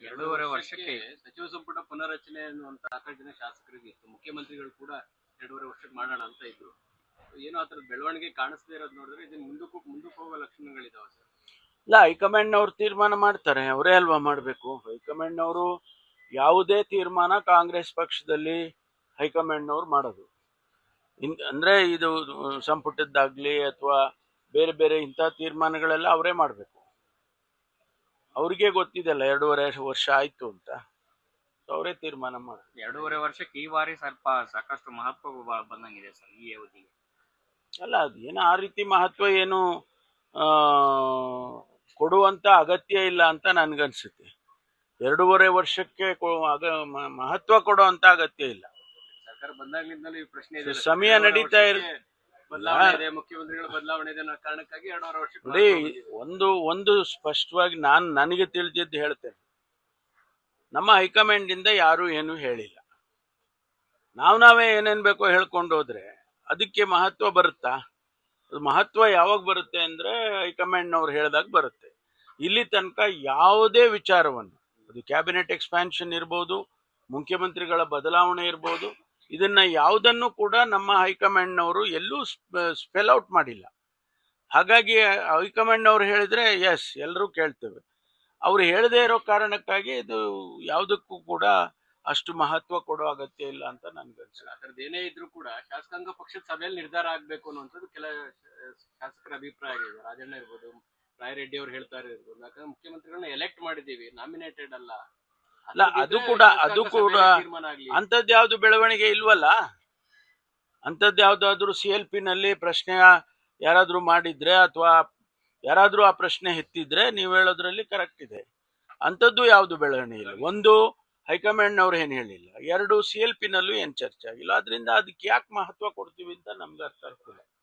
ಎರಡೂವರೆ ವರ್ಷಕ್ಕೆ ಸಚಿವ ಸಂಪುಟ ಪುನರಚನೆ ಅನ್ನುವಂತ ಸಾಕಷ್ಟು ಜನ ಶಾಸಕರಿಗೆ ಇತ್ತು ಮುಖ್ಯಮಂತ್ರಿಗಳು ಕೂಡ ಎರಡೂವರೆ ವರ್ಷಕ್ಕೆ ಮಾಡೋಣ ಅಂತ ಇದ್ರು. ಏನೋ ಆತರ ಬೆಳವಣಿಗೆ ಕಾಣಿಸದೇ ಇರೋದು ನೋಡಿದ್ರೆ ಇದನ್ನ ಮುಂದಕ್ಕೂ ಮುಂದಕ್ಕೆ ಹೋಗೋ ಲಕ್ಷಣಗಳಿದಾವೆ ಸರ್. ಇಲ್ಲ ಹೈಕಮಾಂಡ್ನವ್ರು ತೀರ್ಮಾನ ಮಾಡ್ತಾರೆ ಅವರೇ ಅಲ್ವಾ ಮಾಡಬೇಕು? ಹೈಕಮಾಂಡ್ನವರು ಯಾವುದೇ ತೀರ್ಮಾನ ಕಾಂಗ್ರೆಸ್ ಪಕ್ಷದಲ್ಲಿ ಹೈಕಮಾಂಡ್ನವ್ರು ಮಾಡೋದು. ಇನ್ ಅಂದ್ರೆ ಇದು ಸಂಪುಟದ್ದಾಗಲಿ ಅಥವಾ ಬೇರೆ ಬೇರೆ ಇಂಥ ತೀರ್ಮಾನಗಳೆಲ್ಲ ಅವರೇ ಮಾಡಬೇಕು. ಅವ್ರಿಗೆ ಗೊತ್ತಿದೆಲ್ಲ ಎರಡೂವರೆ ವರ್ಷ ಆಯ್ತು ಅಂತ. ಅವರೇ ತೀರ್ಮಾನ ಮಾಡಿ ಎರಡೂವರೆ ವರ್ಷಕ್ಕೆ ಈ ಬಾರಿ ಸ್ವಲ್ಪ ಸಾಕಷ್ಟು ಮಹತ್ವ ಬಂದಂಗಿದೆ ಸರ್ ಈ ಅವಧಿಗೆ. ಅಲ್ಲ ಅದು ಏನು ಆ ರೀತಿ ಮಹತ್ವ ಏನು ಕೊಡುವಂತ ಅಗತ್ಯ ಇಲ್ಲ ಅಂತ ನನ್ಗನ್ಸುತ್ತೆ. ಎರಡೂವರೆ ವರ್ಷಕ್ಕೆ ಮಹತ್ವ ಕೊಡುವಂತ ಅಗತ್ಯ ಇಲ್ಲ. ಸರ್ಕಾರ ಬಂದಾಗ್ಲಿಂದಲೂ ಈ ಪ್ರಶ್ನೆ ಇದೆ ಸಮಯ ನಡೀತಾ ಇರ್- ವರ್ಷಕ್ಕೆ ಬದಲಾವಣೆ ಇದೆ ಮುಖ್ಯಮಂತ್ರಿಗಳ ಬದಲಾವಣೆ ಇದೆ ಅನ್ನೋ ಕಾರಣಕ್ಕಾಗಿ ಎರಡೂವರೆ ನೋಡಿ ಒಂದು ಒಂದು ಸ್ಪಷ್ಟವಾಗಿ ನಾನು ನನಗೆ ತಿಳಿದಿದ್ದು ಹೇಳ್ತೇನೆ. ನಮ್ಮ ಹೈಕಮಾಂಡ್ ಇಂದ ಯಾರು ಏನು ಹೇಳಿಲ್ಲ. ನಾವು ನಾವೇ ಏನೇನ್ ಬೇಕೋ ಹೇಳ್ಕೊಂಡು ಹೋದ್ರೆ ಅದಕ್ಕೆ ಮಹತ್ವ ಬರುತ್ತಾ? ಅದು ಮಹತ್ವ ಯಾವಾಗ ಬರುತ್ತೆ ಅಂದ್ರೆ ಹೈಕಮಾಂಡ್ನವ್ರು ಹೇಳಿದಾಗ ಬರುತ್ತೆ. ಇಲ್ಲಿ ತನಕ ಯಾವುದೇ ವಿಚಾರವನ್ನು ಅದು ಕ್ಯಾಬಿನೆಟ್ ಎಕ್ಸ್ಪ್ಯಾನ್ಷನ್ ಇರ್ಬೋದು ಮುಖ್ಯಮಂತ್ರಿಗಳ ಬದಲಾವಣೆ ಇರ್ಬೋದು ಇದನ್ನ ಯಾವುದನ್ನು ಕೂಡ ನಮ್ಮ ಹೈಕಮಾಂಡ್ನವರು ಎಲ್ಲೂ ಸ್ಪೆಲ್ ಔಟ್ ಮಾಡಿಲ್ಲ. ಹಾಗಾಗಿ ಹೈಕಮಾಂಡ್ನವ್ರು ಹೇಳಿದ್ರೆ ಎಸ್ ಎಲ್ಲರೂ ಕೇಳ್ತೇವೆ. ಅವ್ರು ಹೇಳದೇ ಇರೋ ಕಾರಣಕ್ಕಾಗಿ ಇದು ಯಾವುದಕ್ಕೂ ಕೂಡ ಅಷ್ಟು ಮಹತ್ವ ಕೊಡೋ ಅಗತ್ಯ ಇಲ್ಲ ಅಂತ ಥರದ್ದು ಏನೇ ಇದ್ರೂ ಕೂಡ ಶಾಸಕಾಂಗ ಪಕ್ಷದ ಸಭೆಯಲ್ಲಿ ನಿರ್ಧಾರ ಆಗ್ಬೇಕು ಅನ್ನುವಂಥದ್ದು ಕೆಲ ಶಾಸಕರ ಅಭಿಪ್ರಾಯ ಇದೆ ರಾಜಣ್ಣ ಇರ್ಬೋದು, ರಾಯರೆಡ್ಡಿ ಅವ್ರು ಹೇಳ್ತಾರೆ ಇರ್ಬೋದು ಯಾಕಂದ್ರೆ ಮುಖ್ಯಮಂತ್ರಿಗಳನ್ನ ಎಲೆಕ್ಟ್ ಮಾಡಿದೀವಿ ನಾಮಿನೇಟೆಡ್ ಅಲ್ಲ. ಅಲ್ಲ, ಅದು ಕೂಡ- ಅದು ಕೂಡ- ತೀರ್ಮಾನ ಯಾವ್ದು ಬೆಳವಣಿಗೆ ಇಲ್ವಲ್ಲ? ಅಂಥದ್ದು ಯಾವುದಾದ್ರೂ ಸಿ ಎಲ್ ಪಿ ನಲ್ಲಿ ಪ್ರಶ್ನೆ ಯಾರಾದ್ರೂ ಮಾಡಿದ್ರೆ ಅಥವಾ ಯಾರಾದ್ರೂ ಆ ಪ್ರಶ್ನೆ ಎತ್ತಿದ್ರೆ ನೀವು ಹೇಳೋದ್ರಲ್ಲಿ ಕರೆಕ್ಟ್ ಇದೆ. ಅಂಥದ್ದು ಯಾವುದು ಬೆಳವಣಿಗೆ ಇಲ್ಲ. ಒಂದು ಹೈಕಮಾಂಡ್ನವ್ರು ಏನು ಹೇಳಿಲ್ಲ. ಎರಡು ಸಿ ಎಲ್ ಪಿ ನಲ್ಲೂ ಏನು ಚರ್ಚೆ ಆಗಿಲ್ಲ. ಅದರಿಂದ ಅದಕ್ಕೆ ಯಾಕೆ ಮಹತ್ವ ಕೊಡ್ತೀವಿ ಅಂತ ನಮ್ಗೆ ಅರ್ಥ ಆಗ್ತಿಲ್ಲ.